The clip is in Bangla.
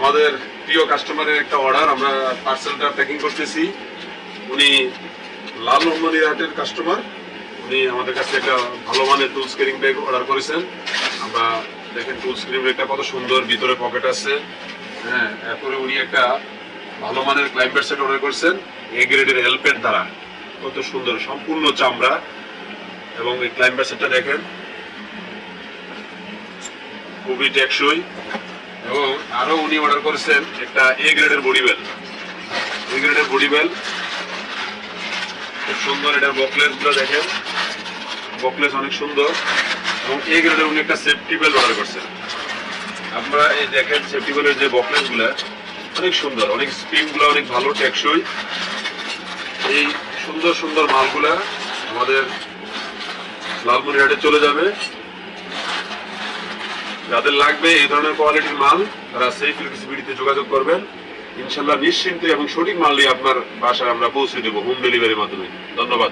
আমাদের প্রিয় কাস্টমারের একটা অর্ডার আমরা পার্সেলটা প্যাকিং করতেছি। উনি লাল হাটের কাস্টমার উনি আমাদের কাছে একটা ভালো মানের টুলস কেরিং ব্যাগ অর্ডার করেছেন। আমরা দেখেন টুলস কেরিং ব্যাগটা কত সুন্দর, ভিতরে পকেট আছে। হ্যাঁ এরপরে উনি একটা ভালো মানের ক্লাইম্বার সেট অর্ডার করেছেন এ গ্রেডের হেলপের দ্বারা। কত সুন্দর, সম্পূর্ণ চামড়া। এবং এই ক্লাইম্বার সেটটা দেখেন, খুবই টেকসই। এবং আরও উনি অর্ডার করেছেন একটা এ গ্রেডের বডি বেল এ গ্রেডের বডি বেল খুব সুন্দর এটার বকলেসগুলো দেখেন। বকলেস অনেক সুন্দর। এবং এ গ্রেডের উনি একটা সেফটি বেল অর্ডার করছেন। আপনারা এই দেখেন সেফটি বেলের যে বকলেসগুলো, অনেক সুন্দর, অনেক স্প্রিংগুলো, অনেক ভালো, টেকসই। এই সুন্দর সুন্দর মালগুলা আমাদের লালমনিরহাটে চলে যাবে। যাদের লাগবে এই ধরনের কোয়ালিটির মাল, তারা সেই ফিলিপিসিবিডিতে যোগাযোগ করবেন। ইনশাল্লাহ নিশ্চিন্তে এবং সঠিক মাল নিয়ে আপনার বাসায় আমরা পৌঁছে দেবো হোম ডেলিভারির মাধ্যমে। ধন্যবাদ।